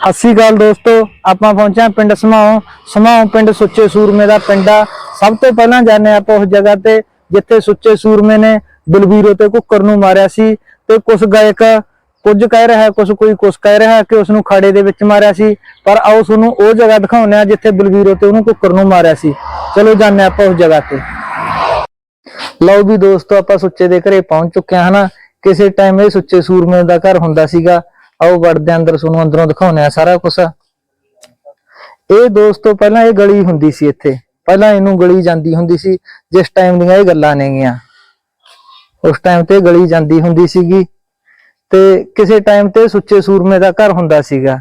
ਸਤਿ ਸ਼੍ਰੀ ਅਕਾਲ ਦੋਸਤੋ, ਆਪਾਂ ਪਹੁੰਚਿਆ ਪਿੰਡ ਸਮਾਉ। ਸਮਾਓ ਪਿੰਡ ਸੁੱਚੇ ਸੂਰਮੇ ਦਾ ਪਿੰਡ। ਆ ਸਭ ਤੋਂ ਪਹਿਲਾਂ ਜਾਣੇ ਆਪਾਂ ਉਸ ਜਗ੍ਹਾ ਤੇ ਜਿੱਥੇ ਸੁੱਚੇ ਸੂਰਮੇ ਨੇ ਬਲਬੀਰੋ ਤੇ ਕੁੱਕਰ ਨੂੰ ਮਾਰਿਆ ਸੀ ਤੇ ਕੁਝ ਗਾਇਕ ਕੁਝ ਕਹਿ ਰਿਹਾ ਹੈ ਕੁਝ ਕੋਈ ਕੁਝ ਕਹਿ ਰਿਹਾ ਕਿ ਉਸ ਨੂੰ ਖਾੜੇ ਦੇ ਵਿੱਚ ਮਾਰਿਆ ਸੀ। ਪਰ ਆਓ ਤੁਹਾਨੂੰ ਉਹ ਜਗ੍ਹਾ ਦਿਖਾਉਂਦੇ ਆ ਜਿੱਥੇ ਬਲਬੀਰੋ ਤੇ ਉਹਨੂੰ ਕੁੱਕਰ ਨੂੰ ਮਾਰਿਆ ਸੀ। ਚਲੋ ਜਾਣੇ ਆਪਾਂ ਉਸ ਜਗ੍ਹਾ ਤੇ। ਲਓ ਵੀ ਦੋਸਤੋ, ਆਪਾਂ ਸੁੱਚੇ ਦੇ ਘਰੇ ਪਹੁੰਚ ਚੁੱਕੇ ਹਾਂ, ਹਨਾ? ਕਿਸੇ ਟਾਈਮ ਇਹ ਸੁੱਚੇ ਸੂਰਮੇ ਦਾ ਘਰ ਹੁੰਦਾ ਸੀਗਾ। ਆਓ ਵੜਦੇ ਅੰਦਰ ਤੁਹਾਨੂੰ ਅੰਦਰੋਂ ਦਿਖਾਉਂਦੇ ਆ ਸਾਰਾ ਕੁਝ ਇਹ ਦੋਸਤੋ ਪਹਿਲਾਂ ਇਹ ਗਲੀ ਹੁੰਦੀ ਸੀ ਇੱਥੇ। ਪਹਿਲਾਂ ਇਹਨੂੰ ਗਲੀ ਜਾਂਦੀ ਹੁੰਦੀ ਸੀ, ਜਿਸ ਟਾਈਮ ਦੀਆਂ ਇਹ ਗੱਲਾਂ ਨੇਗੀਆਂ ਉਸ ਟਾਈਮ ਤੇ ਗਲੀ ਜਾਂਦੀ ਹੁੰਦੀ ਸੀਗੀ ਤੇ ਕਿਸੇ ਟਾਈਮ ਤੇ ਸੁੱਚੇ ਸੂਰਮੇ ਦਾ ਘਰ ਹੁੰਦਾ ਸੀਗਾ।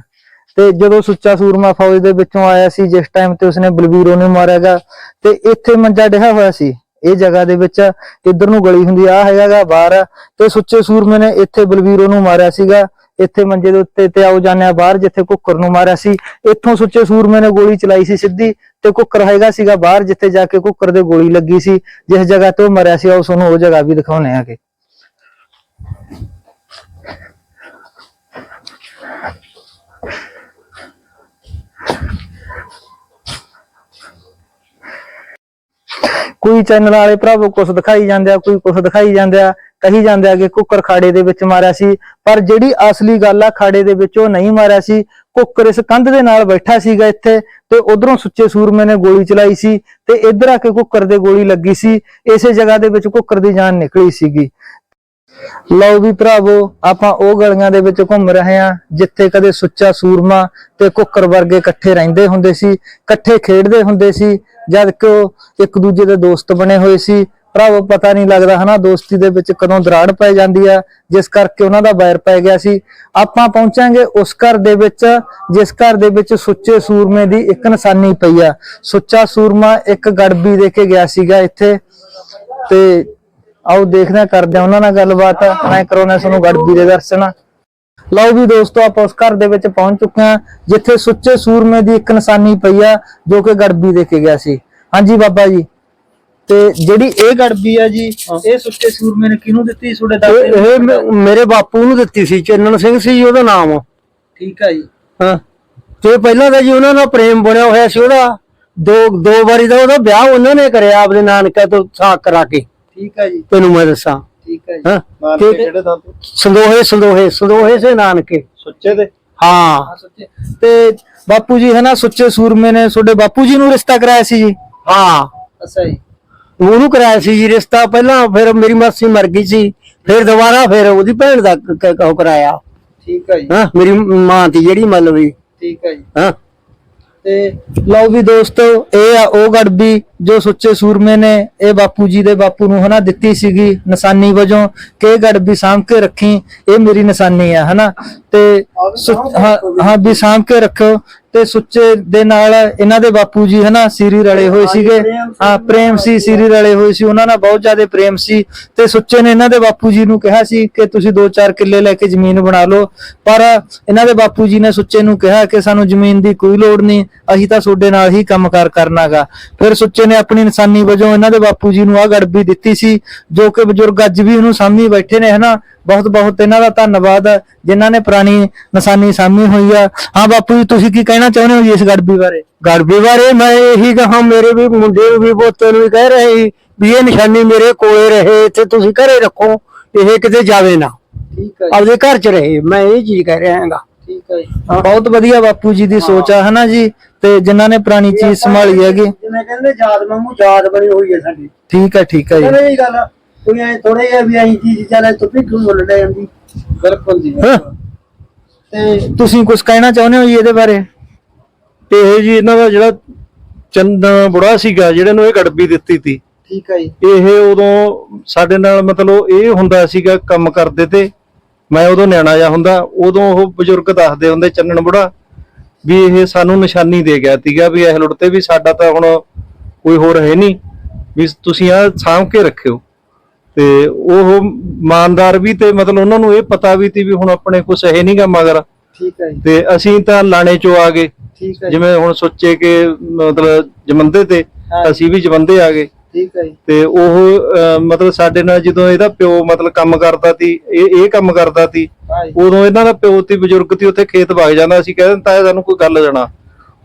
ਤੇ ਜਦੋਂ ਸੁੱਚਾ ਸੂਰਮਾ ਫੌਜ ਦੇ ਵਿੱਚੋਂ ਆਇਆ ਸੀ, ਜਿਸ ਟਾਈਮ ਤੇ ਉਸਨੇ ਬਲਬੀਰੋ ਨੂੰ ਮਾਰਿਆਗਾ ਤੇ ਇੱਥੇ ਮੰਜਾ ਡਿਹਾ ਹੋਇਆ ਸੀ। ਇਹ ਜਗ੍ਹਾ ਦੇ ਵਿੱਚ ਇੱਧਰ ਨੂੰ ਗਲੀ ਹੁੰਦੀ ਆ ਹੈਗਾਗਾ ਬਾਹਰ। ਤੇ ਸੁੱਚੇ ਸੂਰਮੇ ਨੇ ਇੱਥੇ ਬਲਬੀਰੋ ਨੂੰ ਮਾਰਿਆ ਸੀਗਾ। ਇੱਥੇ ਮੰਜੇ ਦੇ ਉੱਤੇ ਤੇ ਆਉ ਜਾਣਿਆ ਬਾਹਰ, ਜਿੱਥੇ ਕੁੱਕਰ ਨੂੰ ਮਾਰਿਆ ਸੀ। ਇੱਥੋਂ ਸੁੱਚੇ ਸੂਰਮੇ ਨੇ ਗੋਲੀ ਚਲਾਈ ਸੀ ਸਿੱਧੀ ਤੇ ਕੁੱਕਰ ਹੈਗਾ ਸੀਗਾ ਬਾਹਰ, ਜਿੱਥੇ ਜਾ ਕੇ ਕੁੱਕਰ ਦੇ ਗੋਲੀ ਲੱਗੀ ਸੀ। ਜਿਸ ਜਗ੍ਹਾ ਤੇ ਉਹ ਮਰਿਆ ਸੀ, ਆਓ ਤੁਹਾਨੂੰ ਉਹ ਜਗ੍ਹਾ ਵੀ ਦਿਖਾਉਣੇ ਆਗੇ ਕੋਈ ਚੈਨਲ ਵਾਲੇ ਭਰਾਵੋ ਕੁਛ ਦਿਖਾਈ ਜਾਂਦੇ ਆ, ਕੋਈ ਕੁਛ ਦਿਖਾਈ ਜਾਂਦੇ ਆ, ਕਹੀ ਜਾਂਦੇ ਆ ਕਿ ਕੁੱਕਰ ਖਾੜੇ ਦੇ ਵਿੱਚ ਮਾਰਿਆ ਸੀ, ਪਰ ਜਿਹੜੀ ਅਸਲੀ ਗੱਲ ਆ ਖਾੜੇ ਦੇ ਵਿੱਚ ਉਹ ਨਹੀਂ ਮਾਰਿਆ ਸੀ, ਕੁੱਕਰ ਇਸ ਕੰਧ ਦੇ ਨਾਲ ਬੈਠਾ ਸੀਗਾ ਇੱਥੇ, ਤੇ ਉਧਰੋਂ ਸੁੱਚੇ ਸੂਰਮੇ ਨੇ ਗੋਲੀ ਚਲਾਈ ਸੀ, ਤੇ ਇੱਧਰ ਆ ਕੇ ਕੁੱਕਰ ਦੇ ਗੋਲੀ ਲੱਗੀ ਸੀ, ਇਸੇ ਜਗ੍ਹਾ ਦੇ ਵਿੱਚ ਕੁੱਕਰ ਦੀ ਜਾਨ ਨਿਕਲੀ ਸੀਗੀ। ਲਓ ਵੀ ਭਰਾਵੋ, ਆਪਾਂ ਉਹ ਗਲੀਆਂ ਦੇ ਵਿੱਚ ਘੁੰਮ ਰਹੇ ਹਾਂ, ਜਿੱਥੇ ਕਦੇ ਸੁੱਚਾ ਸੂਰਮਾ ਤੇ ਕੁੱਕਰ ਵਰਗੇ ਇਕੱਠੇ ਰਹਿੰਦੇ ਹੁੰਦੇ ਸੀ, ਇਕੱਠੇ ਖੇਡਦੇ ਹੁੰਦੇ ਸੀ, ਜਦ ਕਿ ਉਹ ਇੱਕ ਦੂਜੇ ਦੇ ਦੋਸਤ ਬਣੇ ਹੋਏ ਸੀ। ਭਰਾਵੋ, ਪਤਾ ਨਹੀਂ ਲੱਗਦਾ ਹਨਾ, ਦੋਸਤੀ ਦੇ ਵਿੱਚ ਕਦੋਂ ਦਰਾੜ ਪੈ ਜਾਂਦੀ ਆ, ਜਿਸ ਕਰਕੇ ਉਹਨਾਂ ਦਾ ਵੈਰ ਪੈ ਗਿਆ ਸੀ। ਆਪਾਂ ਪਹੁੰਚਾਂਗੇ ਉਸ ਘਰ ਦੇ ਵਿੱਚ, ਜਿਸ ਘਰ ਦੇ ਵਿੱਚ ਸੁੱਚੇ ਸੂਰਮੇ ਦੀ ਇੱਕ ਨਿਸ਼ਾਨੀ ਪਈ ਆ। ਸੁੱਚਾ ਸੂਰਮਾ ਇੱਕ ਗੜਬੀ ਦੇ ਕੇ ਗਿਆ ਸੀਗਾ ਇੱਥੇ, ਤੇ ਆਓ ਦੇਖਦੇ ਹਾਂ ਕਰਦੇ ਉਹਨਾਂ ਨਾਲ ਗੱਲਬਾਤ। ਮੈਂ ਕਰਾਉਣਾ ਤੁਹਾਨੂੰ ਗੜਬੀ ਦੇ ਦਰਸ਼ਨ। ਲਓ ਵੀ ਦੋਸਤੋ ਆਪਾਂ ਉਸ ਘਰ ਦੇ ਵਿੱਚ ਪਹੁੰਚ ਚੁੱਕੇ ਹਾਂ ਜਿੱਥੇ ਸੁੱਚੇ ਸੂਰਮੇ ਦੀ ਇੱਕ ਨਿਸ਼ਾਨੀ ਪਈ ਆ ਜੋ ਕਿ ਗੜਬੀ ਦੇ ਕੇ ਗਿਆ ਸੀ। ਹਾਂਜੀ ਬਾਬਾ ਜੀ ਤੇ ਜਿਹੜੀ ਇਹ ਗੜਬੀ ਆ ਜੀ ਇਹ ਸੁੱਚੇ ਸੂਰਮੇ ਨੇ ਕਿਹਨੂੰ ਦਿੱਤੀ ਤੁਹਾਡੇ ਦਾਦੇ ਇਹ ਇਹ ਮੇ- ਮੇਰੇ ਬਾਪੂ ਨੂੰ ਦਿੱਤੀ ਸੀ ਚੰਨਣ ਸਿੰਘ ਸੀ ਜੀ ਉਹਦਾ ਨਾਮ। ਠੀਕ ਆ ਜੀ। ਹਾਂ। ਤੇ ਪਹਿਲਾਂ ਤਾਂ ਜੀ ਉਹਨਾਂ ਨਾਲ ਪ੍ਰੇਮ ਬਣਿਆ ਹੋਇਆ ਸੀ ਉਹਦਾ। ਦੋ ਦੋ ਵਾਰੀ ਦਾ ਉਹਦਾ ਵਿਆਹ ਉਹਨਾਂ ਨੇ ਕਰਿਆ ਆਪਣੇ ਨਾਨਕਾ ਤੋਂ ਸਾਕ ਕਰਾ ਕੇ। ਠੀਕ ਆ ਜੀ। ਤੈਨੂੰ ਮੈਂ ਦੱਸਾਂ। ਠੀਕ ਜੀ। ਹਾਂ? ਨਾਨਕੇ ਤੇ ਕਿਹੜੇ ਦਾ ਸੰਦੋਹੇ ਸੰਦੋਹੇ ਸੰਦੋਹੇ ਸੇ ਨਾਨਕੇ। ਸੁੱਚੇ ਦੇ? ਹਾਂ। ਹਾਂ ਸੁੱਚੇ। ਤੇ ਬਾਪੂ ਜੀ ਹੈ ਨਾ ਸੁੱਚੇ ਸੂਰਮੇ ਨੇ ਤੁਹਾਡੇ ਬਾਪੂ ਜੀ ਨੂੰ ਰਿਸ਼ਤਾ ਕਰਾਇਆ ਸੀ ਜੀ? ਹਾਂ। ਅੱਛਾ ਜੀ। ਉਹਨੂੰ ਕਰਾਇਆ ਸੀ ਜੀ ਰਿਸ਼ਤਾ ਪਹਿਲਾਂ ਫਿਰ ਮੇਰੀ ਮਾਸੀ ਮਰ ਗਈ ਸੀ। ਫਿਰ ਦੁਬਾਰਾ ਫਿਰ ਉਹਦੀ ਭੈਣ ਦਾ ਕ- ਕ- ਉਹ ਕਰਾਇਆ। ਠੀਕ ਆ ਜੀ। ਹਾਂ? ਮੇਰੀ ਮਾਂ ਦੀ ਜਿਹੜੀ ਮਤਲਬ ਵੀ ਠੀਕ ਆ ਜੀ। ਹਾਂ? ਤੇ ਲਓ ਵੀ ਦੋਸਤੋ ਇਹ ਆ ਉਹ ਗੜਬੀ ਜੋ ਸੁੱਚੇ ਸੂਰਮੇ ਨੇ ਇਹ ਬਾਪੂ ਜੀ ਦੇ ਬਾਪੂ ਨੂੰ ਹਨਾ ਦਿੱਤੀ ਸੀਗੀ ਨਿਸ਼ਾਨੀ ਵਜੋਂ ਕਿ ਇਹ ਗੜਬੀ ਸਾਂਭ ਕੇ ਰੱਖੀ ਇਹ ਮੇਰੀ ਨਿਸ਼ਾਨੀ ਆ ਹਨਾ? ਤੇ ਹਾਂ ਵੀ ਸਾਂਭ ਕੇ ਰੱਖੋ। ਤੇ ਸੁੱਚੇ ਦੇ ਨਾਲ ਇਹਨਾਂ ਦੇ ਬਾਪੂ ਜੀ ਹਨਾ ਸੀਰੀ ਰਲੇ ਹੋਏ ਸੀਗੇ। ਹਾਂ ਪ੍ਰੇਮ ਸੀ ਸੀਰੀ ਰਲੇ ਹੋਏ ਸੀ ਉਹਨਾਂ ਨਾਲ ਬਹੁਤ ਜ਼ਿਆਦਾ ਪ੍ਰੇਮ ਸੀ। ਤੇ ਸੁੱਚੇ ਨੇ ਇਹਨਾਂ ਦੇ ਬਾਪੂ ਜੀ ਨੂੰ ਕਿਹਾ ਸੀ ਕਿ ਤੁਸੀਂ 2-4 ਕਿੱਲੇ ਲੈ ਕੇ ਜ਼ਮੀਨ ਬਣਾ ਲਓ। ਪਰ ਇਹਨਾਂ ਦੇ ਬਾਪੂ ਜੀ ਨੇ ਸੁੱਚੇ ਨੂੰ ਕਿਹਾ ਕਿ ਸਾਨੂੰ ਜ਼ਮੀਨ ਦੀ ਕੋਈ ਲੋੜ ਨਹੀਂ ਅਸੀਂ ਤਾਂ ਤੁਹਾਡੇ ਨਾਲ ਹੀ ਕੰਮਕਾਰ ਕਰਨਾਗਾ। ਫਿਰ ਸੁੱਚੇ ਨੇ ਆਪਣੀ ਇਨਸਾਨੀ ਵਜੋਂ ਇਹਨਾਂ ਦੇ ਬਾਪੂ ਜੀ ਨੂੰ ਆ ਗੜਬੀ ਦਿੱਤੀ ਸੀ ਜੋ ਕਿ ਬਜ਼ੁਰਗ ਅੱਜ ਵੀ ਉਹਨੂੰ ਸਾਹਮਣੇ ਬੈਠੇ ਨੇ ਹਨਾ। ਬਹੁਤ ਬਹੁਤ ਇਹਨਾਂ ਦਾ ਧੰਨਵਾਦ ਜਿਨ੍ਹਾਂ ਨੇ ਪੁਰਾਣੀ ਨਿਸ਼ਾਨੀ ਸਾਹਮਣੇ ਹੋਈ ਆ। ਹਾਂ ਬਾਪੂ ਜੀ ਤੁਸੀਂ ਕੀ ਕਹਿਣਾ ਚਾਹੁੰਦੇ ਹੋ ਜੀ ਇਸ ਗੜਬੀ ਬਾਰੇ? ਗੜਬੀ ਬਾਰੇ ਮੈਂ ਇਹੀ ਕਹਾਂ ਮੇਰੇ ਵੀ ਮੁੰਡੇ ਨੂੰ ਵੀ ਪੋਤੇ ਨੂੰ ਵੀ ਕਹਿ ਰਹੇ ਸੀ ਵੀ ਇਹ ਨਿਸ਼ਾਨੀ ਮੇਰੇ ਕੋਲੇ ਰਹੇ ਇੱਥੇ ਤੁਸੀਂ ਘਰੇ ਰੱਖੋ ਇਹ ਕਿਤੇ ਜਾਵੇ ਨਾ। ਠੀਕ ਹੈ ਆਪਦੇ ਘਰ 'ਚ ਰਹੇ ਮੈਂ ਇਹ ਚੀਜ਼ ਕਹਿ ਰਿਹਾ ਹਾਂਗਾ। ਠੀਕ ਹੈ ਬਹੁਤ ਵਧੀਆ ਬਾਪੂ ਜੀ ਦੀ ਸੋਚ ਆ ਹਨਾ ਜੀ? ਤੇ ਜਿਨ੍ਹਾਂ ਨੇ ਪੁਰਾਣੀ ਚੀਜ਼ ਸੰਭਾਲੀ ਹੈਗੀ। ਜਿਵੇਂ ਕਹਿੰਦੇ ਯਾਦ ਮਾਮੂ ਯਾਦ ਬਣੀ ਹੋਈ ਹੈ ਸਾਡੀ। ਠੀਕ ਹੈ ਠੀਕ ਹੈ ਜੀ। ਇਹ ਗੱਲ ਕੋਈ ਐ ਥੋੜੇ ਜਿਹਾ ਵੀ ਐਂ ਚੀਜ਼ ਚੱਲੇ ਤੂੰ ਵੀ ਕਿਉਂ ਲੈ ਜਾਂਦੀ। ਬਿਲਕੁਲ ਜੀ ਹਾਂ। ਤੇ ਤੁਸੀਂ ਕੁਝ ਕਹਿਣਾ ਚਾਹੁੰਦੇ ਹੋ ਜੀ ਇਹਦੇ ਬਾਰੇ? ਤੇ ਇਹ ਜੀ ਇਹਨਾਂ ਦਾ ਜਿਹੜਾ ਚੰਦਾ ਬੁੜਾ ਸੀਗਾ ਜਿਹੜੇ ਨੂੰ ਇਹ ਗੜਬੀ ਦਿੱਤੀ ਤੀ ਠੀਕ ਹੈ ਜੀ। ਇਹ ਉਦੋਂ ਸਾਡੇ ਨਾਲ ਮਤਲਬ ਇਹ ਹੁੰਦਾ ਸੀਗਾ ਕੰਮ ਕਰਦੇ ਤੇ ਮੈਂ ਉਦੋਂ ਨਿਆਣਾ ਜਿਹਾ ਹੁੰਦਾ ਉਦੋਂ ਉਹ ਬਜ਼ੁਰਗ ਦੱਸਦੇ ਹੁੰਦੇ ਚੰਨਣ ਬੁੜਾ ਵੀ ਇਹ ਸਾਨੂੰ ਨਿਸ਼ਾਨੀ ਦੇ ਗਿਆ ਸੀਗਾ ਵੀ ਇਹ ਲੁੱਟ ਤੇ ਵੀ ਸਾਡਾ ਤਾਂ ਹੁਣ ਕੋਈ ਹੋਰ ਹੈ ਨਹੀਂ ਵੀ ਤੁਸੀਂ ਆ ਸਾਂਭ ਕੇ ਰੱਖਿਓ। ਤੇ ਉਹ ਇਮਾਨਦਾਰ ਵੀ ਤੇ ਮਤਲਬ ਉਹਨਾਂ ਨੂੰ ਇਹ ਪਤਾ ਵੀ ਤੀ ਵੀ ਹੁਣ ਆਪਣੇ ਕੁਛ ਹੈ ਨਹੀਂਗਾ ਮਗਰ। ਠੀਕ ਹੈ ਜੀ। ਤੇ ਅਸੀਂ ਤਾਂ ਲਾਣੇ ਚੋਂ ਆ ਗਏ। ਠੀਕ ਹੈ ਜੀ। ਜਿਵੇਂ ਹੁਣ ਸੋਚੇ ਕਿ ਮਤਲਬ ਜਮੰਦੇ ਤੇ ਹਾਂ। ਅਸੀਂ ਵੀ ਜਮੰਦੇ ਆ ਗਏ। ਠੀਕ ਹੈ ਜੀ। ਤੇ ਉਹ ਅਹ, ਮਤਲਬ ਸਾਡੇ ਨਾਲ ਜਦੋਂ ਇਹਦਾ ਪਿਓ ਮਤਲਬ ਕੰਮ ਕਰਦਾ ਸੀ ਇਹ ਇਹ ਕੰਮ ਕਰਦਾ ਸੀ ਹਾਂ ਜੀ। ਉਦੋਂ ਇਹਨਾਂ ਦਾ ਪਿਓ ਤੇ ਬਜ਼ੁਰਗ ਸੀ ਉੱਥੇ ਖੇਤ ਵਗ ਜਾਂਦਾ ਸੀ ਕਹਿੰਦਾ ਤਾਇਆ ਸਾਨੂੰ ਕੋਈ ਗੱਲ ਜਣਾ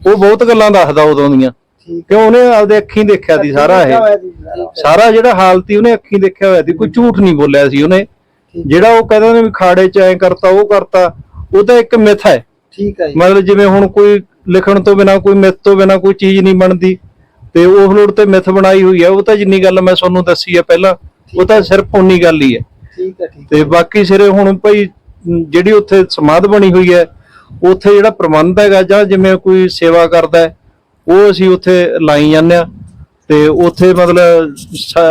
ਉਹ ਬਹੁਤ ਗੱਲਾਂ ਦੱਸਦਾ ਉਦੋਂ ਦੀਆਂ। ਕਿਉਂ ਉਹਨੇ ਆਪਦੇ ਅੱਖੀਂ ਦੇਖਿਆ ਸੀ ਸਾਰਾ ਇਹ? ਸਾਰਾ। ਜਿਹੜਾ ਹਾਲ ਸੀ ਉਹਨੇ ਅੱਖੀਂ ਦੇਖਿਆ ਹੋਇਆ ਸੀ ਕੋਈ ਝੂਠ ਨਹੀਂ ਬੋਲਿਆ ਸੀ ਉਹਨੇ। ਜਿਹੜਾ ਉਹ ਕਹਿੰਦਾ ਨੇ ਵੀ ਖਾੜੇ ਚ ਐ ਕਰਤਾ ਉਹ ਕਰਤਾ ਉਹ ਤਾਂ ਇੱਕ ਮਿਥ ਹੈ। ਠੀਕ ਹੈ ਜੀ। ਮਤਲਬ ਜਿਵੇਂ ਹੁਣ ਕੋਈ ਲਿਖਣ ਤੋਂ ਬਿਨਾ ਕੋਈ ਮਿਥ ਤੋਂ ਬਿਨਾ ਕੋਈ ਚੀਜ਼ ਨਹੀਂ ਬਣਦੀ ਤੇ ਉਹ ਲੋੜ ਤੇ ਮਿਥ ਬਣਾਈ ਹੋਈ ਹੈ ਉਹ ਤਾਂ ਜਿੰਨੀ ਗੱਲ ਮੈਂ ਤੁਹਾਨੂੰ ਦੱਸੀ ਹੈ ਪਹਿਲਾਂ ਉਹ ਤਾਂ ਸਿਰਫ ਉਨੀ ਗੱਲ ਹੀ ਹੈ। ਠੀਕ ਹੈ ਠੀਕ ਤੇ ਬਾਕੀ ਸਿਰੇ ਹੁਣ ਭਾਈ ਜਿਹੜੀ ਉੱਥੇ ਸਮਾਧ ਬਣੀ ਹੋਈ ਹੈ ਉੱਥੇ ਜਿਹੜਾ ਪ੍ਰਬੰਧ ਹੈਗਾ ਜਾਂ ਜਿਵੇਂ ਕੋਈ ਸੇਵਾ ਕਰਦਾ ਹੈ ਉਹ ਅਸੀਂ ਉੱਥੇ ਲਾਈ ਜਾਂਦੇ ਆ ਤੇ ਉੱਥੇ ਮਤਲਬ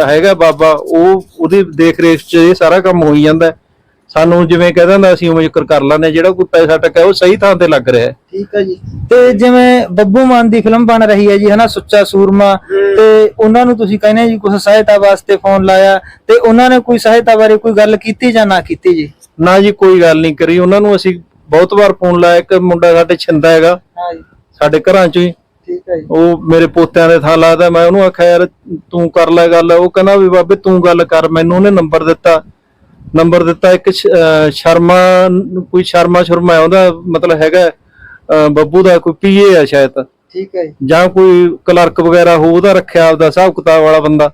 ਹੈਗਾ ਬਾਬਾ ਉਹ ਉਹਦੀ ਦੇਖ ਰੇਖ 'ਚ ਇਹ ਸਾਰਾ ਕੰਮ ਹੋਈ ਜਾਂਦਾ। ਸਾਨੂੰ ਜਿਵੇਂ ਕਹਿ ਦਿੰਦਾ ਅਸੀਂ ਉਵੇਂ ਜ਼ਿਕਰ ਕਰ ਲੈਂਦੇ। ਜਿਹੜਾ ਕੋਈ ਪੈਸਾ ਟੱਕਾ ਉਹ ਸਹੀ ਥਾਂ ਤੇ ਲੱਗ ਰਿਹਾ ਹੈ। ਠੀਕ ਹੈ ਜੀ। ਤੇ ਜਿਵੇਂ ਬੱਬੂ ਮਾਨ ਦੀ ਫਿਲਮ ਬਣ ਰਹੀ ਹੈ ਜੀ ਹਨਾ ਸੁੱਚਾ ਸੂਰਮਾ ਤੇ ਉਹਨਾਂ ਨੂੰ ਤੁਸੀਂ ਕਹਿੰਦੇ ਜੀ ਕੁਝ ਸਹਾਇਤਾ ਵਾਸਤੇ ਫੋਨ ਲਾਇਆ ਤੇ ਉਹਨਾਂ ਨੇ ਕੋਈ ਸਹਾਇਤਾ ਬਾਰੇ ਕੋਈ ਗੱਲ ਕੀਤੀ ਜਾਂ ਨਾ ਕੀਤੀ ਜੀ? ਨਾ ਜੀ ਕੋਈ ਗੱਲ ਨਹੀਂ ਕਰੀ। ਉਹਨਾਂ ਨੂੰ ਅਸੀਂ ਬਹੁਤ ਵਾਰ ਫੋਨ ਲਾਇਆ ਇੱਕ ਮੁੰਡਾ ਸਾਡੇ ਛਿੰਦਾ ਹੈਗਾ ਹਾਂ ਜੀ। ਸਾਡੇ ਘਰਾਂ 'ਚੋਂ ਹੀ। ਠੀਕ ਹੈ ਜੀ। ਉਹ ਮੇਰੇ ਪੋਤਿਆਂ ਦੇ ਥਾਂ ਲਾਦਾ ਮੈਂ ਉਹਨੂੰ ਆਖਿਆ ਯਾਰ ਤੂੰ ਕਰ ਲੈ ਗੱਲ। ਉਹ ਕਹਿੰਦਾ ਵੀ ਬਾਬੇ ਤੂੰ ਗੱਲ ਕਰ ਮੈਨੂੰ ਉਹਨੇ ਨੰਬਰ ਦਿੱਤਾ। ਨੰਬਰ ਦਿੱਤਾ ਇੱਕ ਸ਼ਰਮਾ ਕੋਈ ਸ਼ਰਮਾ ਸ਼ਰਮਾ ਉਹਦਾ ਮਤਲਬ ਹੈਗਾ ਬੱਬੂ ਦਾ ਕੋਈ ਪੀਏ ਆ ਸ਼ਾਇਦ। ਠੀਕ ਹੈ ਜੀ। ਕੋਈ ਕਲਰਕ ਵਗੈਰਾ ਹੋ ਉਹਦਾ ਰੱਖਿਆ ਆਪਦਾ ਹਿਸਾਬ ਕਿਤਾਬ ਵਾਲਾ ਬੰਦਾ।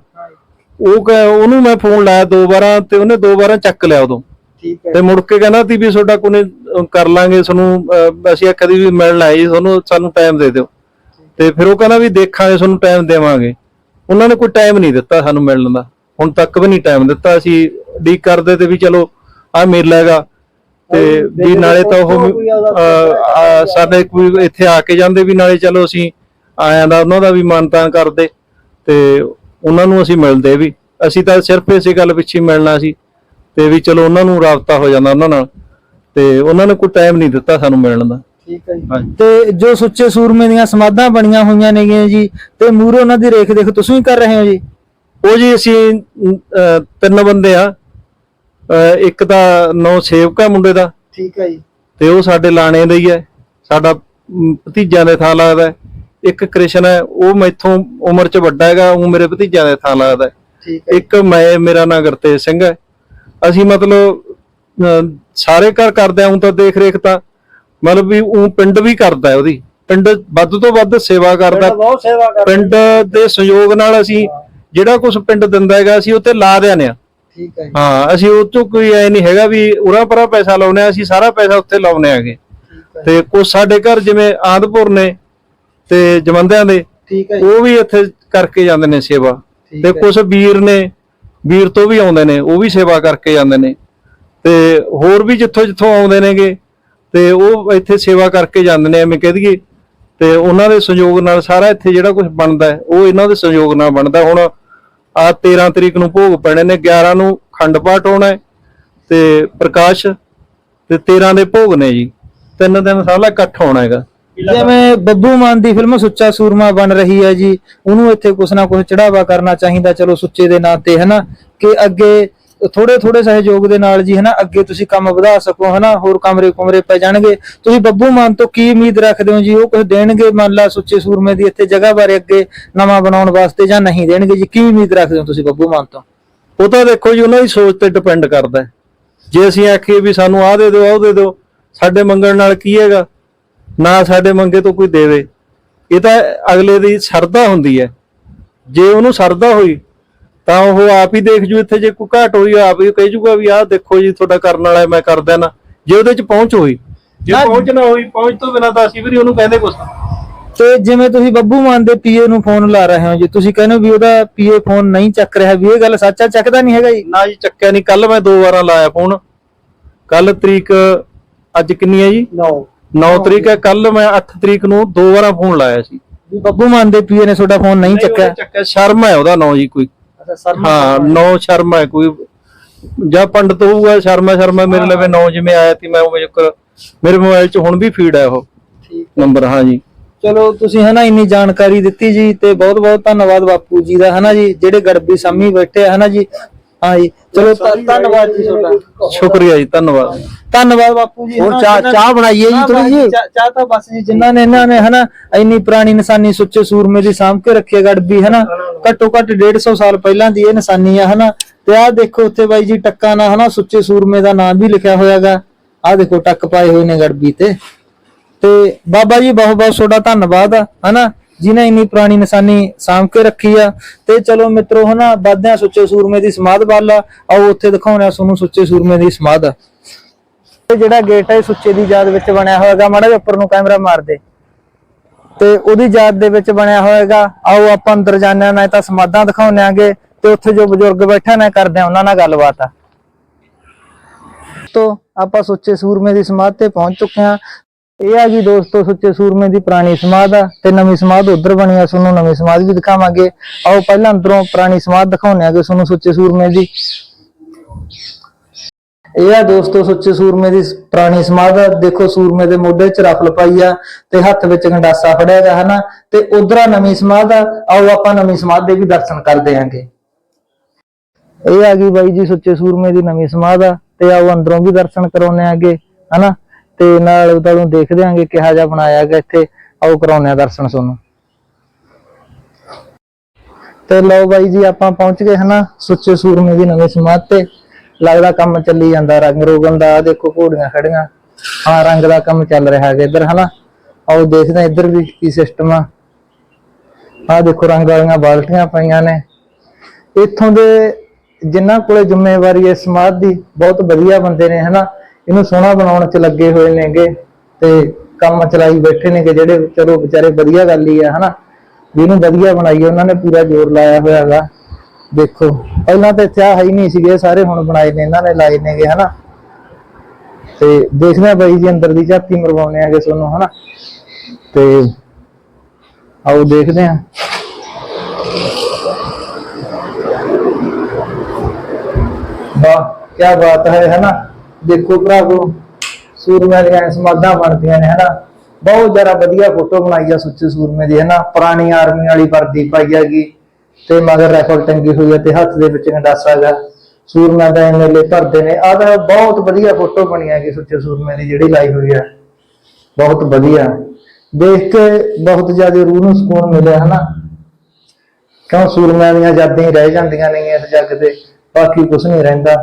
ਉਹ ਕਹਿ- ਉਹਨੂੰ ਮੈਂ ਫੋਨ ਲਾਇਆ ਦੋ ਵਾਰਾਂ ਤੇ ਉਹਨੇ ਦੋ ਵਾਰਾਂ ਚੱਕ ਲਿਆ ਉਦੋਂ। ਠੀਕ ਹੈ। ਤੇ ਮੁੜ ਕੇ ਕਹਿੰਦਾ ਸੀ ਵੀ ਤੁਹਾਡਾ ਕੋਨੇ ਕਰ ਲਾਂਗੇ ਤੁਹਾਨੂੰ ਅਸੀਂ ਆਖਿਆ ਸੀ ਵੀ ਮਿਲਣ ਆਏ ਤੁਹਾਨੂੰ ਸਾਨੂੰ ਟਾਈਮ ਦੇ ਦਿਓ। ਤੇ ਫਿਰ ਉਹ ਕਹਿੰਦਾ ਵੀ ਦੇਖਾਂਗੇ ਤੁਹਾਨੂੰ ਟਾਈਮ ਦੇਵਾਂਗੇ। ਉਹਨਾਂ ਨੇ ਕੋਈ ਟਾਈਮ ਨਹੀਂ ਦਿੱਤਾ ਸਾਨੂੰ ਮਿਲਣ ਦਾ। ਹੁਣ ਤੱਕ ਵੀ ਨਹੀਂ ਟਾਈਮ ਦਿੱਤਾ। ਅਸੀਂ ਡੀਕ ਕਰਦੇ ਤੇ ਵੀ ਚਲੋ ਆ ਮੇਲਾ ਹੈਗਾ। ਤੇ ਵੀ ਨਾਲੇ ਤਾਂ ਉਹ ਸਾਡੇ ਕੋਈ ਇੱਥੇ ਆ ਕੇ ਜਾਂਦੇ ਵੀ ਨਾਲੇ ਚਲੋ ਅਸੀਂ ਆਇਆਂ ਦਾ ਉਹਨਾਂ ਦਾ ਵੀ ਮਾਨਤਾਨ ਕਰਦੇ। ਤੇ ਉਹਨਾਂ ਨੂੰ ਅਸੀਂ ਮਿਲਦੇ ਵੀ। ਅਸੀਂ ਤਾਂ ਸਿਰਫ ਇਸੇ ਗੱਲ ਪਿੱਛੇ ਮਿਲਣਾ ਸੀ। ਤੇ ਵੀ ਚਲੋ ਉਹਨਾਂ ਨੂੰ ਰਾਬਤਾ ਹੋ ਜਾਂਦਾ ਉਹਨਾਂ ਨਾਲ। ਤੇ ਉਹਨਾਂ ਨੇ ਕੋਈ ਟਾਈਮ ਨਹੀਂ ਦਿੱਤਾ ਸਾਨੂੰ ਮਿਲਣ ਦਾ। ਠੀਕ ਹੈ ਜੀ। ਹਾਂਜੀ। ਤੇ ਜੋ ਸੁੱਚੇ ਸੂਰਮੇ ਦੀਆਂ ਸਮਾਧਾਂ ਬਣੀਆਂ ਹੋਈਆਂ ਨੇਗੀਆਂ ਜੀ ਤੇ ਮੂਰੇ ਉਹਨਾਂ ਦੀ ਰੇਖ ਦੇਖ ਤੁਸੀਂ ਕਰ ਰਹੇ ਹੋ ਜੀ? ਉਹ ਜੀ ਅਸੀਂ ਤਿੰਨ ਬੰਦੇ ਆ। ਇੱਕ ਦਾ ਨੌ ਸੇਵਕ ਹੈ ਮੁੰਡੇ ਦਾ। ਠੀਕ ਹੈ ਜੀ। ਤੇ ਉਹ ਸਾਡੇ ਲਾਣੇ ਦਾ ਹੀ ਹੈ ਸਾਡਾ ਅਮ, ਭਤੀਜਿਆਂ ਦੇ ਥਾਂ ਲੱਗਦਾ। ਇੱਕ ਕ੍ਰਿਸ਼ਨ ਹੈ ਉਹ ਮੈਥੋਂ ਉਮਰ 'ਚ ਵੱਡਾ ਹੈਗਾ ਉਹ ਮੇਰੇ ਭਤੀਜਿਆਂ ਦੇ ਥਾਂ ਲੱਗਦਾ ਇੱਕ ਮੈਂ ਮੇਰਾ ਨਾਂ ਗੁਰਤੇਜ ਸਿੰਘ ਹੈ। ਅਸੀਂ ਮਤਲਬ ਸਾਰੇ ਘਰ ਕਰਦੇ ਆਂ ਤਾਂ ਦੇਖ ਰੇਖ ਤਾਂ। ਮਤਲਬ ਵੀ ਉਹ ਪਿੰਡ ਵੀ ਕਰਦਾ ਹੈ ਉਹਦੀ। ਪਿੰਡ ਵੱਧ ਤੋਂ ਵੱਧ ਸੇਵਾ ਕਰਦਾ। ਬਹੁਤ ਸੇਵਾ ਪਿੰਡ ਦੇ ਸਹਿਯੋਗ ਨਾਲ ਅਸੀਂ ਜਿਹੜਾ ਕੁਝ ਪਿੰਡ ਦਿੰਦਾ ਹੈਗਾ ਅਸੀਂ ਉੱਤੇ ਲਾ ਦਿਆਨੇ ਆ ਠੀਕ ਹੈ ਹਾਂ ਅਸੀਂ ਉਹ ਤੋਂ ਕੋਈ ਐ ਨਹੀਂ ਹੈਗਾ ਵੀ ਉਰਾ ਪਰਾ ਪੈਸਾ ਲਾਉਨੇ ਆ ਅਸੀਂ ਸਾਰਾ ਪੈਸਾ ਉੱਤੇ ਲਾਉਨੇ ਆਗੇ ਤੇ ਕੁਝ ਸਾਡੇ ਘਰ ਜਿਵੇਂ ਆਦਪੁਰ ਨੇ ਤੇ ਜਮੰਦਿਆਂ ਦੇ ਠੀਕ ਹੈ ਉਹ ਵੀ ਇੱਥੇ ਕਰਕੇ ਜਾਂਦੇ ਨੇ ਸੇਵਾ। ਤੇ। ਕੁਝ ਵੀਰ ਨੇ ਵੀਰ ਤੋਂ ਵੀ ਆਉਂਦੇ ਨੇ ਉਹ ਵੀ ਸੇਵਾ ਕਰਕੇ ਜਾਂਦੇ ਨੇ। ਤੇ ਹੋਰ ਵੀ ਜਿੱਥੋਂ ਜਿੱਥੋਂ ਆਉਂਦੇ ਨੇਗੇ ਤੇ ਉਹ ਇੱਥੇ ਸੇਵਾ ਕਰਕੇ ਜਾਂਦੇ ਨੇ, ਐਵੇਂ ਕਹਿ ਦਈਏ। ਤੇ ਉਹਨਾਂ ਦੇ ਸਹਿਯੋਗ ਨਾਲ ਸਾਰਾ ਇੱਥੇ ਜਿਹੜਾ ਕੁਝ ਬਣਦਾ ਉਹ ਇਹਨਾਂ ਦੇ ਸੰਯੋਗ ਨਾਲ ਬਣਦਾ। ਹੁਣ ਆ 13 ਤਰੀਕ ਨੂੰ ਭੋਗ ਪੈਣੇ ਨੇ 11 ਨੂੰ ਖੰਡ ਪਾਠ ਹੋਣਾ ਤੇ ਪ੍ਰਕਾਸ਼ ਤੇ 13 ਦੇ ਭੋਗ ਨੇ ਜੀ। ਤਿੰਨ ਦਿਨ ਸਾਰਾ ਇਕੱਠ ਹੋਣਾ ਹੈਗਾ। ਜਿਵੇਂ ਬੱਬੂ ਮਾਨ ਦੀ ਫਿਲਮ ਸੁੱਚਾ ਸੂਰਮਾ ਬਣ ਰਹੀ ਹੈ ਜੀ, ਉਹਨੂੰ ਇੱਥੇ ਕੁਛ ਨਾ ਕੁਛ ਚੜਾਵਾ ਕਰਨਾ ਚਾਹੀਦਾ, ਚਲੋ ਸੁੱਚੇ ਦੇ ਨਾਂ ਤੇ, ਹਨਾ? ਕਿ ਅੱਗੇ ਥੋੜੇ ਥੋੜੇ ਸਹਿਯੋਗ ਦੇ ਨਾਲ ਜੀ, ਹਨਾ, ਅੱਗੇ ਤੁਸੀਂ ਕੰਮ ਵਧਾ ਸਕੋ, ਹਨਾ, ਹੋਰ ਕਮਰੇ ਕੁਮਰੇ ਪੈ ਜਾਣਗੇ। ਤੁਸੀਂ ਬੱਬੂ ਮਾਨ ਤੋਂ ਕੀ ਉਮੀਦ ਰੱਖਦੇ ਹੋ ਜੀ? ਉਹ ਕੁਝ ਦੇਣਗੇ? ਮੰਨ ਲਾ ਸੁੱਚੇ ਸੂਰਮੇ ਦੀ ਇੱਥੇ ਜਗ੍ਹਾ ਬਾਰੇ ਅੱਗੇ ਨਵਾਂ ਬਣਾਉਣ ਵਾਸਤੇ ਜਾਂ ਨਹੀਂ ਦੇਣਗੇ ਜੀ? ਕੀ ਉਮੀਦ ਰੱਖਦੇ ਹੋ ਤੁਸੀਂ ਬੱਬੂ ਮਾਨ ਤੋਂ? ਉਹ ਤਾਂ ਦੇਖੋ ਜੀ, ਉਹਨਾਂ ਦੀ ਸੋਚ ਤੇ ਡਿਪੈਂਡ ਕਰਦਾ। ਜੇ ਅਸੀਂ ਆਖੀਏ ਵੀ ਸਾਨੂੰ ਆਹ ਦੇ ਦਿਓ ਆਹ ਦੇ ਦਿਓ, ਸਾਡੇ ਮੰਗਣ ਨਾਲ ਕੀ ਹੈਗਾ? ਨਾ ਸਾਡੇ ਮੰਗੇ ਤੋਂ ਕੋਈ ਦੇਵੇ। ਇਹ ਤਾਂ ਅਗਲੇ ਦੀ ਸਰਦਾ ਹੁੰਦੀ ਹੈ। ਜੇ ਉਹਨੂੰ ਸਰਦਾ ਹੋਈ ਤਾਂ ਉਹ ਆਪ ਹੀ ਦੇਖ ਜੂ ਇੱਥੇ ਜੇ ਕੋਈ ਘਾਟ ਹੋਈ ਆਪ ਹੀ ਕਹਿ ਜੂਗਾ ਵੀ ਆਹ ਦੇਖੋ ਜੀ ਤੁਹਾਡਾ ਕਰਨ ਵਾਲਾ ਮੈਂ ਕਰ ਦੇਣਾ ਜੇ ਉਹਦੇ ਚ ਪਹੁੰਚ ਹੋਈ। ਜੇ ਪਹੁੰਚ ਨਾ ਹੋਈ ਪਹੁੰਚ ਤੋਂ ਬਿਨਾਂ ਤਾਂ ਅਸੀਂ ਵੀ ਉਹਨੂੰ ਕਹਿੰਦੇ ਕੁਛ। ਤੇ ਜਿਵੇਂ ਤੁਸੀਂ ਬੱਬੂ ਮਾਨ ਦੇ ਪੀਏ ਨੂੰ ਫੋਨ ਲਾ ਰਹੇ ਹੋ ਜੀ ਤੁਸੀਂ ਕਹਿੰਦੇ ਹੋ ਵੀ ਉਹਦਾ ਪੀਏ ਫੋਨ ਨਹੀਂ ਚੱਕ ਰਿਹਾ ਵੀ ਇਹ ਗੱਲ ਸੱਚ ਚੱਕਦਾ ਨਹੀਂ ਹੈਗਾ ਜੀ? ਨਾ ਜੀ ਚੱਕਿਆ ਨਹੀਂ। ਕੱਲ ਮੈਂ ਦੋ ਵਾਰਾਂ ਲਾਇਆ ਫੋਨ। ਕੱਲ ਤਰੀਕ ਅੱਜ ਕਿੰਨੀ ਹੈ ਜੀ? 9 9 ਤਰੀਕ ਹੈ। ਕੱਲ ਮੈਂ 8 ਤਰੀਕ ਨੂੰ ਦੋ ਵਾਰਾਂ ਫੋਨ ਲਾਇਆ ਸੀ। ਵੀ ਬੱਬੂ ਮਾਨ ਦੇ ਪੀਏ ਨੇ ਤੁਹਾਡਾ ਫੋਨ ਨਹੀਂ ਚੱਕਿਆ। ਚੱਕਿਆ। ਸ਼ਰਮ ਹੈ ਉਹਦਾ ਨਾਂ ਜੀ ਕੋਈ। ਅੱਛਾ ਹਾਂ ਨਾਂ ਸ਼ਰਮ ਹੈ ਕੋਈ ਜਾਂ ਪੰਡਤ ਹੋਊਗਾ ਸ਼ਰਮਾ ਸ਼ਰਮਾ ਮੇਰੇ ਲਵੇ ਨਾਂ ਜਿਵੇਂ ਆਇਆ ਸੀ ਮੈਂ ਉਹ ਜ਼ਿਕਰ ਮੇਰੇ ਮੋਬਾਈਲ 'ਚ ਹੁਣ ਵੀ ਫੀਡ ਹੈ ਉਹ। ਠੀਕ ਨੰਬਰ ਹਾਂ ਜੀ। ਚਲੋ ਤੁਸੀਂ ਹਨਾ ਇੰਨੀ ਜਾਣਕਾਰੀ ਦਿੱਤੀ ਜੀ ਤੇ ਬਹੁਤ ਬਹੁਤ ਧੰਨਵਾਦ ਬਾਪੂ ਜੀ ਦਾ ਹਨਾ ਜੀ ਜਿਹੜੇ ਗੜਬੀ ਸਾਮੀ ਬੈਠੇ ਆ ਹਨਾ ਜੀ। ਹਾਂ ਜੀ ਚਲੋ ਧੰਨਵਾਦ ਜੀ ਤੁਹਾਡਾ। ਸ਼ੁਕਰੀਆ ਜੀ ਧੰਨਵਾਦ। ਧੰਨਵਾਦ ਬਾਪੂ ਜੀ। ਹੋਰ ਚਾਹ ਚਾਹ ਬਣਾਈਏ ਜੀ ਥੋੜੀ ਜੀ ਚਾਹ ਤਾਂ ਬਸ ਜੀ ਜਿਨ੍ਹਾਂ ਨੇ ਇਹਨਾਂ ਨੇ ਹਨਾ ਇੰਨੀ ਪੁਰਾਣੀ ਨਿਸ਼ਾਨੀ ਸੁੱਚੇ ਸੂਰਮੇ ਦੀ ਸਾਂਭ ਕੇ ਰੱਖੀ ਹੈ ਗੜਬੀ ਹਨਾ। ਘੱਟੋ ਘੱਟ 150 ਸਾਲ ਪਹਿਲਾਂ ਦੀ ਇਹ ਨਿਸ਼ਾਨੀ ਆ ਹਨਾ। ਤੇ ਆਹ ਦੇਖੋ ਉੱਥੇ ਬਾਈ ਜੀ ਟੱਕਾ ਨਾ ਹਨਾ ਸੁੱਚੇ ਸੂਰਮੇ ਦਾ ਨਾਮ ਵੀ ਲਿਖਿਆ ਹੋਇਆਗਾ। ਆਹ ਦੇਖੋ ਟੱਕ ਪਾਏ ਹੋਏ ਨੇ ਗੜਬੀ ਤੇ। ਤੇ ਬਾਬਾ ਜੀ ਬਹੁਤ ਬਹੁਤ ਤੁਹਾਡਾ ਧੰਨਵਾਦ ਹਨਾ। ਜਿਨੇ ਇੰਨੀ ਪੁਰਾਣੀ ਨਿਸ਼ਾਨੀ ਸਾਂਭ ਕੇ ਰੱਖੀ ਆ। ਤੇ ਚਲੋ ਮਿੱਤਰੋ ਹਨਾ ਬਾਦਿਆਂ ਸੁੱਚੇ ਸੂਰਮੇ ਦੀ ਸਮਾਧ ਵੱਲ ਆਓ ਉੱਥੇ ਦਿਖਾਉਣਾ ਤੁਹਾਨੂੰ ਸੁੱਚੇ ਸੂਰਮੇ ਦੀ ਸਮਾਧ। ਇਹ ਜਿਹੜਾ ਗੇਟ ਹੈ ਸੁੱਚੇ ਦੀ ਯਾਦ ਵਿੱਚ ਬਣਿਆ ਹੋਏਗਾ। ਮਾੜਾ ਜਿਹਾ ਉੱਪਰ ਨੂੰ ਕੈਮਰਾ ਮਾਰ ਦੇ। ਤੇ ਉਹਦੀ ਯਾਦ ਦੇ ਵਿੱਚ ਬਣਿਆ ਹੋਏਗਾ। ਆਓ ਆਪਾਂ ਅੰਦਰ ਜਾਂਦੇ ਹਾਂ ਨਾ ਤਾਂ ਸਮਾਧਾਂ ਦਿਖਾਉਂਦੇ ਆਂਗੇ ਤੇ ਉੱਥੇ ਜੋ ਬਜ਼ੁਰਗ ਬੈਠੇ ਨਾ, ਕਰਦੇ ਆ ਉਹਨਾਂ ਨਾਲ ਗੱਲਬਾਤ ਆ। ਤੋਂ, ਆਪਾਂ ਸੁੱਚੇ ਸੂਰਮੇ ਦੀ ਸਮਾਧ ਤੇ ਪਹੁੰਚ ਚੁੱਕੇ ਹਾਂ। ਇਹ ਆ ਜੀ ਦੋਸਤੋ, ਸੁੱਚੇ ਸੂਰਮੇ ਦੀ ਪੁਰਾਣੀ ਸਮਾਧ ਆ ਤੇ ਨਵੀਂ ਸਮਾਧ ਉਧਰ ਬਣੀ ਆ, ਤੁਹਾਨੂੰ ਨਵੀਂ ਸਮਾਧ ਵੀ ਦਿਖਾਵਾਂਗੇ। ਆਓ ਪਹਿਲਾਂ ਅੰਦਰੋਂ ਪੁਰਾਣੀ ਸਮਾਧ ਦਿਖਾਉਂਦੇ ਆਂਗੇ ਤੁਹਾਨੂੰ ਸੁੱਚੇ ਸੂਰਮੇ ਦੀ। ਇਹ ਆ ਦੋਸਤੋ, ਸੁੱਚੇ ਸੂਰਮੇ ਦੀ ਪੁਰਾਣੀ ਸਮਾਧ ਆ। ਦੇਖੋ, ਸੂਰਮੇ ਦੇ ਮੋਢੇ 'ਚ ਰਫਲ ਪਾਈ ਆ ਤੇ ਹੱਥ ਵਿੱਚ ਗੰਡਾਸਾ ਫੜਿਆ ਹੈਗਾ ਹਨਾ? ਤੇ ਉਧਰ ਆ ਨਵੀਂ ਸਮਾਧ ਆ। ਆਓ ਆਪਾਂ ਨਵੀਂ ਸਮਾਧ ਦੇ ਵੀ ਦਰਸ਼ਨ ਕਰਦੇ ਆਂਗੇ ਇਹ ਆ ਗਈ ਬਾਈ ਜੀ, ਸੁੱਚੇ ਸੂਰਮੇ ਦੀ ਨਵੀਂ ਸਮਾਧ ਆ ਤੇ ਆਓ ਅੰਦਰੋਂ ਵੀ ਦਰਸ਼ਨ ਕਰਾਉਣੇ ਆਂਗੇ ਹਨਾ? ਤੇ ਨਾਲ ਉਹਦਾ ਨੂੰ ਦੇਖਦੇ ਆਂਗੇ ਕਿਹਾ ਜਿਹਾ ਬਣਾਇਆ ਗਿਆ ਇੱਥੇ, ਆਓ ਕਰਾਉਣੇ ਆ ਦਰਸ਼ਨ ਤੁਹਾਨੂੰ। ਤੇ ਲਓ ਬਾਈ ਜੀ, ਆਪਾਂ ਪਹੁੰਚ ਗਏ ਹਨਾ, ਸੁੱਚੇ ਸੂਰਮੇ ਦੀ ਨਵੀਂ ਸਮਾਧ ਤੇ। ਲੱਗਦਾ ਕੰਮ ਚੱਲੀ ਜਾਂਦਾ, ਰੰਗ ਰੋਗਨ ਦਾ, ਆਹ ਦੇਖੋ ਘੋੜੀਆਂ ਖੜੀਆਂ। ਹਾਂ, ਰੰਗ ਦਾ ਕੰਮ ਚੱਲ ਰਿਹਾ ਹੈ ਇੱਧਰ, ਹਨਾ। ਆਓ ਦੇਖਦੇ ਇੱਧਰ ਵੀ ਕੀ ਸਿਸਟਮ ਆ। ਆਹ ਦੇਖੋ, ਰੰਗ ਵਾਲੀਆਂ ਬਾਲਟੀਆਂ ਪਈਆਂ ਨੇ। ਇੱਥੋਂ ਦੇ ਜਿਨ੍ਹਾਂ ਕੋਲੇ ਜ਼ਿੰਮੇਵਾਰੀ ਹੈ ਸਮਾਧ ਦੀ, ਬਹੁਤ ਵਧੀਆ ਬੰਦੇ ਨੇ, ਹਨਾ। ਇਹਨੂੰ ਸੋਹਣਾ ਬਣਾਉਣ 'ਚ ਲੱਗੇ ਹੋਏ ਨੇਗੇ ਤੇ ਕੰਮ ਚਲਾਈ ਬੈਠੇ ਨੇਗੇ ਜਿਹੜੇ ਚਲੋ ਵਿਚਾਰੇ ਵਧੀਆ ਗੱਲ ਹੀ ਆ, ਹਨਾ? ਵੀ ਵਧੀਆ ਬਣਾਈਏ ਉਹਨਾਂ ਨੇ ਪੂਰਾ ਜ਼ੋਰ ਲਾਇਆ ਹੋਇਆ ਹੈਗਾ ਦੇਖੋ, ਪਹਿਲਾਂ ਤਾਂ ਇੱਥੇ ਆਹ ਹੀ ਨਹੀਂ ਸੀਗੇ, ਸਾਰੇ ਹੁਣ ਬਣਾਏ ਨੇ, ਇਹਨਾਂ ਨੇ ਲਾਏ ਨੇਗੇ, ਹਨਾ? ਤੇ ਦੇਖਦੇ ਆ ਬਾਈ ਜੀ ਅੰਦਰ ਦੀ ਝਾਤੀ ਮਰਵਾਉਣੇ ਆਗੇ ਤੁਹਾਨੂੰ ਹਨਾ? ਤੇ ਆਓ ਦੇਖਦੇ ਆ। ਵਾਹ ਕੀ ਬਾਤ ਹੈ ਹੈ ਦੇਖੋ ਭਰਾਵੋ ਸੂਰਮੇ ਦੀਆਂ ਸਮਾਧਾਂ ਬਣਦੀਆਂ ਨੇ ਹੈ ਬਹੁਤ ਜ਼ਿਆਦਾ ਵਧੀਆ ਫੋਟੋ ਬਣਾਈ ਆ ਸੁੱਚੇ ਸੂਰਮੇ ਦੀ ਹੈ ਪੁਰਾਣੀ ਆਰਮੀ ਵਾਲੀ ਵਰਦੀ ਪਾਈ ਹੈਗੀ, ਤੇ ਮਗਰ ਰਾਈਫਲ ਟੰਗੀ ਹੋਈ ਹੈ ਤੇ ਹੱਥ ਦੇ ਵਿੱਚ ਗੰਡਾਸਾ ਹੈਗਾ। ਸੂਰਮੇ ਦਾ ਐਮਐਲਏ ਭਰਦੇ ਨੇ, ਆਹ ਤਾਂ ਬਹੁਤ ਵਧੀਆ ਫੋਟੋ ਬਣੀ ਹੈਗੀ ਸੁੱਚੇ ਸੂਰਮੇ ਦੀ ਜਿਹੜੀ ਲਾਈ ਹੋਈ ਹੈ ਬਹੁਤ ਵਧੀਆ। ਦੇਖ ਕੇ ਬਹੁਤ ਜ਼ਿਆਦਾ ਰੂਹ ਨੂੰ ਸਕੂਨ ਮਿਲਿਆ, ਹਨਾ? ਕਿਉਂ ਸੂਰਮਿਆਂ ਦੀਆਂ ਯਾਦਾਂ ਹੀ ਰਹਿ ਜਾਂਦੀਆਂ ਨੇ ਇਸ ਜੱਗ ਤੇ, ਬਾਕੀ ਕੁਝ ਨਹੀਂ ਰਹਿੰਦਾ।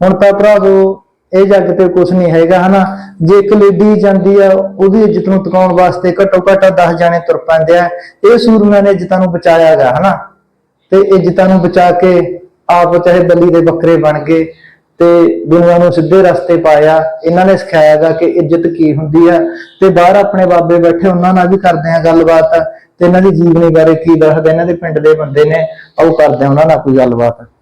ਹੁਣ ਤਾਂ ਭਰਾਵੋ ਇਹ ਜੱਗ ਤੇ ਕੁਝ ਨਹੀਂ ਹੈਗਾ, ਹਨਾ? ਜੇ ਇੱਕ ਲੇਡੀ ਜਾਂਦੀ ਆ, ਉਹਦੀ ਇੱਜ਼ਤ ਨੂੰ ਟਿਕਾਉਣ ਵਾਸਤੇ ਘੱਟੋ ਘੱਟ 10 ਜਾਣੇ ਤੁਰ ਪੈਂਦੇ ਆ। ਇਹ ਸੂਰਮਿਆਂ ਨੇ ਇੱਜ਼ਤਾਂ ਨੂੰ ਬਚਾਇਆਗਾ ਹਨਾ? ਤੇ ਇੱਜ਼ਤਾਂ ਨੂੰ ਬਚਾ ਕੇ ਆਪ ਚਾਹੇ ਬੱਲੀ ਦੇ ਬੱਕਰੇ ਬਣ ਗਏ ਤੇ ਦੁਨੀਆ ਨੂੰ ਸਿੱਧੇ ਰਸਤੇ ਪਾਇਆ। ਇਹਨਾਂ ਨੇ ਸਿਖਾਇਆਗਾ ਕਿ ਇੱਜ਼ਤ ਕੀ ਹੁੰਦੀ ਆ। ਤੇ ਬਾਹਰ ਆਪਣੇ ਬਾਬੇ ਬੈਠੇ, ਉਹਨਾਂ ਨਾਲ ਵੀ ਕਰਦੇ ਆ ਗੱਲਬਾਤ। ਤੇ ਇਹਨਾਂ ਦੀ ਜੀਵਨੀ ਬਾਰੇ ਕੀ ਦੱਸਦੇ? ਇਹਨਾਂ ਦੇ ਪਿੰਡ ਦੇ ਬੰਦੇ ਨੇ ਉਹ ਕਰਦੇ ਆ ਉਹਨਾਂ ਨਾਲ ਕੋਈ ਗੱਲਬਾਤ।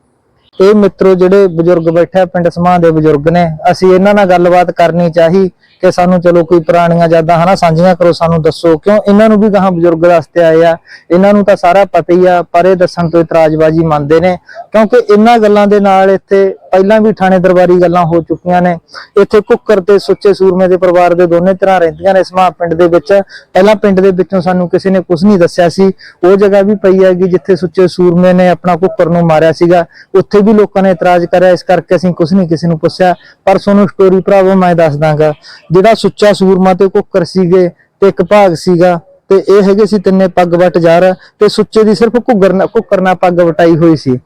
ਇਹ ਮਿੱਤਰੋ ਜਿਹੜੇ ਬਜ਼ੁਰਗ ਬੈਠੇ ਪਿੰਡ ਸਮਾਂ ਦੇ ਬਜ਼ੁਰਗ ਨੇ, ਅਸੀਂ ਇਹਨਾਂ ਨਾਲ ਗੱਲਬਾਤ ਕਰਨੀ ਚਾਹੀ ਕਿ ਸਾਨੂੰ ਚਲੋ ਕੋਈ ਪੁਰਾਣੀਆਂ ਯਾਦਾਂ ਹਨਾ ਸਾਂਝੀਆਂ ਕਰੋ, ਸਾਨੂੰ ਦੱਸੋ ਕਿਉਂ ਇਹਨਾਂ ਨੂੰ ਵੀ ਗਾਹਾਂ ਬਜ਼ੁਰਗ ਰਸਤੇ ਆਏ ਆ। ਇਹਨਾਂ ਨੂੰ ਤਾਂ ਸਾਰਾ ਪਤਾ ਹੀ ਆ, ਪਰ ਇਹ ਦੱਸਣ ਤੋਂ ਇਤਰਾਜ਼ਬਾਜ਼ੀ ਮੰਨਦੇ ਨੇ, ਕਿਉਂਕਿ ਇਹਨਾਂ ਗੱਲਾਂ ਦੇ ਨਾਲ ਇੱਥੇ ਪਹਿਲਾਂ ਵੀ ਥਾਣੇ ਦਰਬਾਰੀ ਗੱਲਾਂ ਹੋ ਚੁੱਕੀਆਂ ਨੇ। ਇੱਥੇ ਕੁੱਕਰ ਤੇ ਸੁੱਚੇ ਸੂਰਮੇ ਦੇ ਪਰਿਵਾਰ ਦੇ ਦੋਨੇ ਤਰ੍ਹਾਂ ਰਹਿੰਦੀਆਂ ਨੇ। ਸਮਾਂ ਪਿੰਡ ਦੇ ਵਿੱਚ ਪਹਿਲਾਂ ਪਿੰਡ ਦੇ ਵਿੱਚੋਂ ਸਾਨੂੰ ਕਿਸੇ ਨੇ ਕੁਝ ਨਹੀਂ ਦੱਸਿਆ ਸੀ। ਉਹ ਜਗ੍ਹਾ ਵੀ ਪਈ ਹੈਗੀ ਜਿੱਥੇ ਸੁੱਚੇ ਸੂਰਮੇ ਨੇ ਆਪਣਾ ਕੁੱਕਰ ਨੂੰ ਮਾਰਿਆ ਸੀਗਾ। ਉੱਥੇ ਵੀ ਲੋਕਾਂ ਨੇ ਇਤਰਾਜ਼ ਕਰਿਆ। ਇਸ ਕਰਕੇ ਅਸੀਂ ਕੁਝ ਨਹੀਂ ਕਿਸੇ ਨੂੰ ਪੁੱਛਿਆ। ਪਰ ਤੁਹਾਨੂੰ ਸਟੋਰੀ ਭਰਾਵੋ, ਮੈਂ ਦੱਸ ਦਾਂਗਾ। ਜਿਹੜਾ ਸੁੱਚਾ ਸੂਰਮਾ ਤੇ ਕੁੱਕਰ ਸੀਗੇ ਤੇ ਇੱਕ ਭਾਗ ਸੀਗਾ ਤੇ ਇਹ ਹੈਗੇ ਸੀ ਤਿੰਨੇ ਪੱਗ ਵਟ ਯਾਰ ਤੇ ਸੁੱਚੇ ਦੀ ਸਿਰਫ ਘੁੱਗਰ ਨਾਲ ਪੱਗ ਵਟਾਈ ਹੋਈ ਸੀ।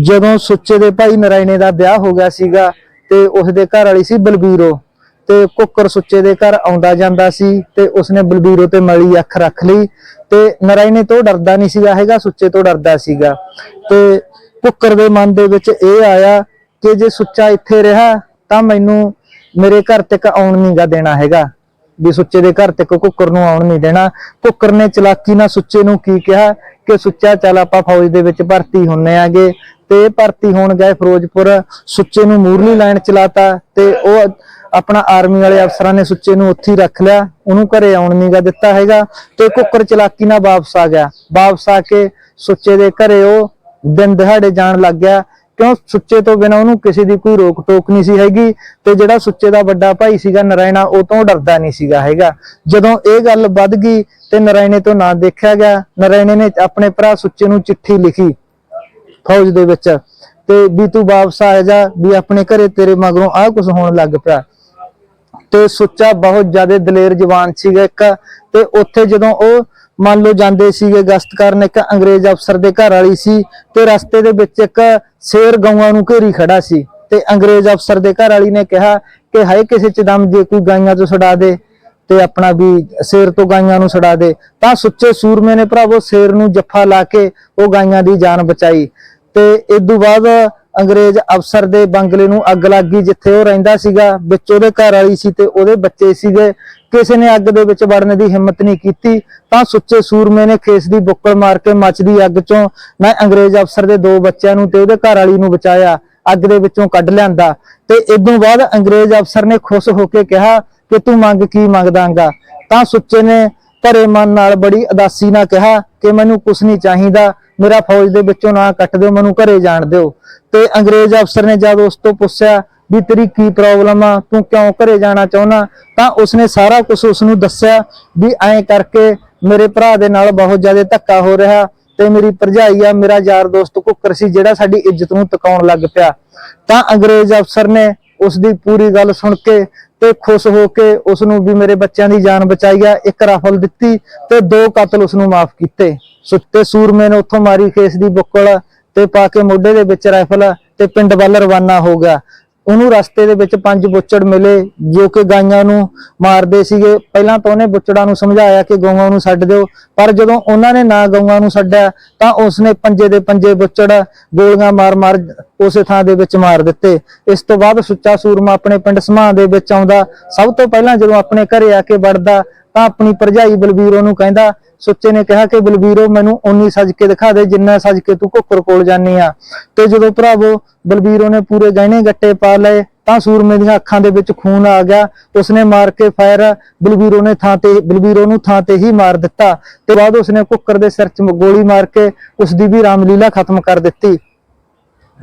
ਜਦੋਂ ਸੁੱਚੇ ਦੇ ਭਾਈ ਨਰਾਇਣੇ ਦਾ ਵਿਆਹ ਹੋ ਗਿਆ ਸੀਗਾ ਤੇ ਉਸ ਦੇ ਘਰ ਵਾਲੀ ਸੀ ਬਲਬੀਰੋ, ਤੇ ਕੁੱਕਰ ਸੁੱਚੇ ਦੇ ਘਰ ਆਉਂਦਾ ਜਾਂਦਾ ਸੀ ਤੇ ਉਸਨੇ ਬਲਬੀਰੋ ਤੇ ਮਲੀ ਅੱਖ ਰੱਖ ਲਈ ਤੇ ਨਰਾਇਣੇ ਤੋਂ ਡਰਦਾ ਨਹੀਂ ਸੀਗਾ, ਹੈਗਾ ਸੁੱਚੇ ਤੋਂ ਡਰਦਾ ਸੀਗਾ। ਤੇ ਕੁੱਕਰ ਦੇ ਮਨ ਦੇ ਵਿੱਚ ਇਹ ਆਇਆ ਕਿ ਜੇ ਸੁੱਚਾ ਇੱਥੇ ਰਿਹਾ ਤਾਂ ਮੈਨੂੰ ਮੇਰੇ ਘਰ ਤੱਕ ਆਉਣ ਨਹੀਂ ਗਾ ਦੇਣਾ ਹੈਗਾ। ਵੀ ਸੁੱਚੇ ਦੇ ਘਰ ਤੱਕ ਕੁੱਕਰ ਨੂੰ ਆਉਣ ਨਹੀਂ ਦੇਣਾ। ਕੁੱਕਰ ਨੇ ਚਲਾਕੀ ਨਾਲ ਸੁੱਚੇ ਨੂੰ ਕੀ ਕਿਹਾ? ਕਿ ਸੁੱਚਾ, ਚੱਲ ਆਪਾਂ ਫੌਜ ਦੇ ਵਿੱਚ ਭਰਤੀ ਹੁੰਨੇ ਆਗੇ। ਤੇ ਭਰਤੀ ਹੋਣ ਗਏ ਫਿਰੋਜ਼ਪੁਰ। ਸੁੱਚੇ ਨੂੰ ਮੂਰਲੀ ਲਾਈਨ ਚਲਾਤਾ ਤੇ ਉਹ ਆਪਣਾ ਆਰਮੀ ਵਾਲੇ ਅਫਸਰਾਂ ਨੇ ਸੁੱਚੇ ਨੂੰ ਉੱਥੇ ਰੱਖ ਲਿਆ। ਉਹਨੂੰ ਘਰੇ ਆਉਣ ਨਹੀਂ ਦਿੱਤਾ ਹੈਗਾ ਤੇ ਕੁੱਕਰ ਚਲਾਕੀ ਨਾਲ ਵਾਪਸ ਆ ਗਿਆ। ਵਾਪਸ ਆ ਕੇ ਸੁੱਚੇ ਦੇ ਘਰੇ ਉਹ ਦਿਨ ਦਿਹਾੜੇ ਜਾਣ ਲੱਗ ਗਿਆ। ਕਿਉਂ ਸੁੱਚੇ ਤੋਂ ਬਿਨਾ ਉਹਨੂੰ ਕਿਸੇ ਦੀ ਕੋਈ ਰੋਕ ਟੋਕ ਨਹੀਂ ਸੀ ਹੈਗੀ ਤੇ ਜਿਹੜਾ ਸੁੱਚੇ ਦਾ ਵੱਡਾ ਭਾਈ ਸੀਗਾ ਨਰਾਇਣਾ, ਉਹ ਤੋਂ ਡਰਦਾ ਨਹੀਂ ਸੀਗਾ ਹੈਗਾ। ਜਦੋਂ ਇਹ ਗੱਲ ਵੱਧ ਗਈ ਤੇ ਨਰਾਇਣੇ ਤੋਂ ਨਾ ਦੇਖਿਆ ਗਿਆ, ਨਰਾਇਣੇ ਨੇ ਆਪਣੇ ਭਰਾ ਸੁੱਚੇ ਨੂੰ ਚਿੱਠੀ ਲਿਖੀ ਫੌਜ ਦੇ ਵਿੱਚ ਤੇ ਵੀ ਤੂੰ ਵਾਪਸ ਆ ਜਾ, ਵੀ ਆਪਣੇ ਘਰੇ ਤੇਰੇ ਮਗਰੋਂ ਆਹ ਕੁਝ ਹੋਣ ਲੱਗ ਪਿਆ। ਤੇ ਸੁੱਚਾ ਬਹੁਤ ਜ਼ਿਆਦਾ ਦਲੇਰ ਜਵਾਨ ਸੀਗਾ ਇੱਕ, ਤੇ ਉੱਥੇ ਜਦੋਂ ਉਹ ਮੰਨ ਲਓ ਜਾਂਦੇ ਸੀਗੇ ਗਸ਼ਤ ਕਰਨ, ਇੱਕ ਅੰਗਰੇਜ਼ ਅਫਸਰ ਦੇ ਘਰ ਵਾਲੀ ਸੀ ਤੇ ਰਸਤੇ ਦੇ ਵਿੱਚ ਇੱਕ ਸ਼ੇਰ ਗਊਆਂ ਨੂੰ ਘੇਰੀ ਖੜਾ ਸੀ ਤੇ ਅੰਗਰੇਜ਼ ਅਫਸਰ ਦੇ ਘਰ ਵਾਲੀ ਨੇ ਕਿਹਾ ਕਿ ਹਾਏ ਕਿਸੇ ਚ ਦਮ ਜੇ ਕੋਈ ਗਾਈਆਂ ਤੋਂ ਛਡਾ ਦੇ ਤੇ ਆਪਣਾ ਵੀ ਸ਼ੇਰ ਤੋਂ ਗਾਈਆਂ ਨੂੰ ਛੁਡਾ ਦੇ। ਤਾਂ ਸੁੱਚੇ ਸੂਰਮੇ ਨੇ ਭਰਾਵੋ, ਸ਼ੇਰ ਨੂੰ ਜੱਫਾ ਲਾ ਕੇ ਉਹ ਗਾਈਆਂ ਦੀ ਜਾਨ ਬਚਾਈ ਤੇ ਇਸ ਤੋਂ ਬਾਅਦ ਅੰਗਰੇਜ਼ ਅਫਸਰ ਦੇ ਬੰਗਲੇ ਨੂੰ ਅੱਗ ਲੱਗ ਗਈ, ਜਿੱਥੇ ਉਹ ਰਹਿੰਦਾ ਸੀਗਾ। ਵਿੱਚ ਉਹਦੇ ਘਰ ਵਾਲੀ ਸੀ ਤੇ ਉਹਦੇ ਬੱਚੇ ਸੀਗੇ। ਕਿਸੇ ਨੇ ਅੱਗ ਦੇ ਵਿੱਚ ਵੜਨ ਦੀ ਹਿੰਮਤ ਨਹੀਂ ਕੀਤੀ, ਤਾਂ ਸੁੱਚੇ ਸੂਰਮੇ ਨੇ ਖੇਸ ਦੀ ਬੁੱਕਲ ਮਾਰ ਕੇ ਮੱਚਦੀ ਅੱਗ ਚੋਂ ਮੈਂ ਅੰਗਰੇਜ਼ ਅਫਸਰ ਦੇ ਦੋ ਬੱਚਿਆਂ ਨੂੰ ਤੇ ਉਹਦੇ ਘਰ ਵਾਲੀ ਨੂੰ ਬਚਾਇਆ, ਅੱਗ ਦੇ ਵਿੱਚੋਂ ਕੱਢ ਲਿਆਂਦਾ। ਤੇ ਇਦੋਂ ਬਾਅਦ ਅੰਗਰੇਜ਼ ਅਫਸਰ ਨੇ ਖੁਸ਼ ਹੋ ਕੇ ਕਿਹਾ ਕਿ ਤੂੰ ਮੰਗ ਕੀ ਮੰਗਦਾਂਗਾ? ਤਾਂ ਸੁੱਚੇ ਨੇ ਭਰੇ ਮਨ ਨਾਲ ਬੜੀ ਉਦਾਸੀ ਨਾਲ ਕਿਹਾ ਕਿ ਮੈਨੂੰ ਕੁਝ ਨਹੀਂ ਚਾਹੀਦਾ। ਮੇਰਾ ਫੌਜ ਦੇ ਵਿੱਚੋਂ ਨਾ ਕੱਟ ਦਿਓ, ਮੈਨੂੰ ਘਰੇ ਜਾਣ ਦਿਓ। ਤੇ ਅੰਗਰੇਜ਼ ਅਫਸਰ ਨੇ ਜਦ ਉਸ ਤੋਂ ਪੁੱਛਿਆ ਵੀ ਤੇਰੀ ਕੀ ਪ੍ਰੋਬਲਮ ਆ, ਤੂੰ ਕਿਉਂ ਘਰੇ ਜਾਣਾ ਚਾਹੁੰਦਾ ਤਾਂ ਉਸਨੇ ਸਾਰਾ ਕੁਝ ਉਸ ਨੂੰ ਦੱਸਿਆ ਵੀ ਐਂ ਕਰਕੇ ਮੇਰੇ ਭਰਾ ਦੇ ਨਾਲ ਬਹੁਤ ਜ਼ਿਆਦਾ ਧੱਕਾ ਹੋ ਰਿਹਾ ਤੇ ਮੇਰੀ ਭਰਜਾਈ ਆ, ਮੇਰਾ ਯਾਰ ਦੋਸਤ ਕੁੱਕਰ ਸੀ ਜਿਹੜਾ ਸਾਡੀ ਇੱਜ਼ਤ ਨੂੰ ਤਕਾਉਣ ਲੱਗ ਪਿਆ। ਤਾਂ ਅੰਗਰੇਜ਼ ਅਫਸਰ ਨੇ ਉਸ ਦੀ ਪੂਰੀ ਗੱਲ ਸੁਣ ਕੇ ਤੇ ਖੁਸ਼ ਹੋ ਕੇ ਉਸ ਨੂੰ ਵੀ ਮੇਰੇ ਬੱਚਿਆਂ ਦੀ ਜਾਨ ਬਚਾਈ ਆ, ਇੱਕ ਰਾਫਲ ਦਿੱਤੀ ਤੇ ਦੋ ਕਤਲ ਉਸ ਨੂੰ ਮਾਫ ਕੀਤੇ। ਸੁੱਤੇ ਸੂਰਮੇ ਨੇ ਉੱਥੋਂ ਮਾਰੀ ਖੇਸ ਦੀ ਬੁੱਕਲ ਤੇ ਪਾ ਕੇ ਮੋਢੇ ਦੇ ਵਿੱਚ ਰਾਈਫਲ ਤੇ ਪਿੰਡ ਵੱਲ ਰਵਾਨਾ ਹੋ ਗਿਆ। ਉਹਨੂੰ ਰਸਤੇ ਦੇ ਵਿੱਚ ਪੰਜ ਬੁੱਚੜ ਮਿਲੇ, ਜੋ ਕਿ ਗਾਈਆਂ ਨੂੰ ਮਾਰਦੇ ਸੀਗੇ। ਪਹਿਲਾਂ ਤਾਂ ਉਹਨੇ ਬੁੱਚੜਾਂ ਨੂੰ ਸਮਝਾਇਆ ਕਿ ਗਊਆਂ ਨੂੰ ਛੱਡ ਦਿਓ, ਪਰ ਜਦੋਂ ਉਹਨਾਂ ਨੇ ਨਾ ਗਊਆਂ ਨੂੰ ਛੱਡਿਆ, ਤਾਂ ਉਸਨੇ ਪੰਜੇ ਦੇ ਪੰਜੇ ਬੁੱਚੜ ਗੋਲੀਆਂ ਮਾਰ-ਮਾਰ ਉਸੇ ਥਾਂ ਦੇ ਵਿੱਚ ਮਾਰ ਦਿੱਤੇ। ਇਸ ਤੋਂ ਬਾਅਦ ਸੁੱਚਾ ਸੂਰਮਾ ਆਪਣੇ ਪਿੰਡ ਸਮਾਂ ਦੇ ਵਿੱਚ ਆਉਂਦਾ। ਸਭ ਤੋਂ ਪਹਿਲਾਂ ਜਦੋਂ ਆਪਣੇ ਘਰੇ ਆ ਕੇ ਵੜਦਾ, ਤਾਂ ਆਪਣੀ ਭਰਜਾਈ ਬਲਬੀਰ ਉਹਨੂੰ ਕਹਿੰਦਾ ਸੁੱਚੇ ਨੇ ਕਿਹਾ ਕਿ ਬਲਬੀਰੋ, ਮੈਨੂੰ ਓਨੀ ਸਜ ਕੇ ਦਿਖਾ ਦੇ ਜਿੰਨਾ ਸੱਜ ਕੇ ਤੂੰ ਕੁੱਕਰ ਕੋਲ ਜਾਨੀ ਆ। ਤੇ ਜਦੋਂ ਭਰਾਵੋ, ਬਲਬੀਰੋ ਨੇ ਪੂਰੇ ਗਹਿਣੇ ਗੱਟੇ ਪਾ ਲਏ, ਤਾਂ ਸੂਰਮੇ ਦੀਆਂ ਅੱਖਾਂ ਦੇ ਵਿੱਚ ਖੂਨ ਆ ਗਿਆ। ਉਸਨੇ ਮਾਰ ਕੇ ਫਾਇਰ, ਬਲਬੀਰੋ ਨੇ ਥਾਂ ਤੇ, ਬਲਬੀਰੋ ਨੂੰ ਥਾਂ ਤੇ ਹੀ ਮਾਰ ਦਿੱਤਾ। ਤੇ ਬਾਅਦ ਉਸਨੇ ਕੁੱਕਰ ਦੇ ਸਿਰ 'ਚ ਗੋਲੀ ਮਾਰ ਕੇ ਉਸ ਦੀ ਵੀ ਰਾਮਲੀਲਾ ਖਤਮ ਕਰ ਦਿੱਤੀ।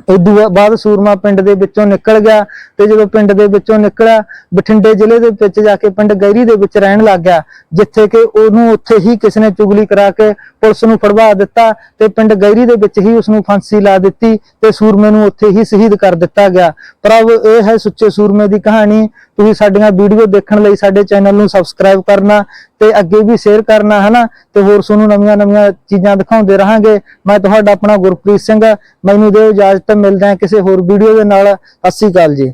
ਇਦੋਂ ਬਾਅਦ ਸੂਰਮਾ ਪਿੰਡ ਦੇ ਵਿੱਚੋਂ ਨਿਕਲ ਗਿਆ ਤੇ ਜਦੋਂ ਪਿੰਡ ਦੇ ਵਿੱਚੋਂ ਨਿਕਲਿਆ, ਬਠਿੰਡੇ ਜ਼ਿਲ੍ਹੇ ਦੇ ਵਿੱਚ ਜਾ ਕੇ ਪਿੰਡ ਗੈਰੀ ਦੇ ਵਿੱਚ ਰਹਿਣ ਲੱਗ ਗਿਆ, ਜਿੱਥੇ ਕਿ ਉਹਨੂੰ ਉੱਥੇ ਹੀ ਕਿਸੇ ਨੇ ਚੁਗਲੀ ਕਰਾ ਕੇ ਪੁਲਿਸ ਨੂੰ ਫੜਵਾ ਦਿੱਤਾ ਤੇ ਪਿੰਡ ਗੈਰੀ ਦੇ ਵਿੱਚ ਹੀ ਉਸ ਨੂੰ ਫਾਂਸੀ ਲਾ ਦਿੱਤੀ ਤੇ ਸੂਰਮੇ ਨੂੰ ਉੱਥੇ ਹੀ ਸ਼ਹੀਦ ਕਰ ਦਿੱਤਾ ਗਿਆ। ਪ੍ਰਭ, ਇਹ ਹੈ ਸੁੱਚੇ ਸੂਰਮੇ ਦੀ ਕਹਾਣੀ। ਤੁਸੀਂ ਸਾਡੀਆਂ ਵੀਡੀਓ ਦੇਖਣ ਲਈ ਸਾਡੇ ਚੈਨਲ ਨੂੰ ਸਬਸਕ੍ਰਾਈਬ ਕਰਨਾ ਤੇ ਅੱਗੇ ਵੀ ਸ਼ੇਅਰ ਕਰਨਾ, ਹਨਾ? ਤੇ ਹੋਰ ਤੁਹਾਨੂੰ ਨਵੀਆਂ ਨਵੀਆਂ ਚੀਜ਼ਾਂ ਦਿਖਾਉਂਦੇ ਰਹਾਂਗੇ। ਮੈਂ ਤੁਹਾਡਾ ਆਪਣਾ ਗੁਰਪ੍ਰੀਤ ਸਿੰਘ, ਮੈਨੂੰ ਦਿਓ ਇਜਾਜ਼ਤ, ਮਿਲਦਾ ਕਿਸੇ ਹੋਰ ਵੀਡੀਓ ਦੇ ਨਾਲ। ਸਤਿ ਸ਼੍ਰੀ ਅਕਾਲ ਜੀ।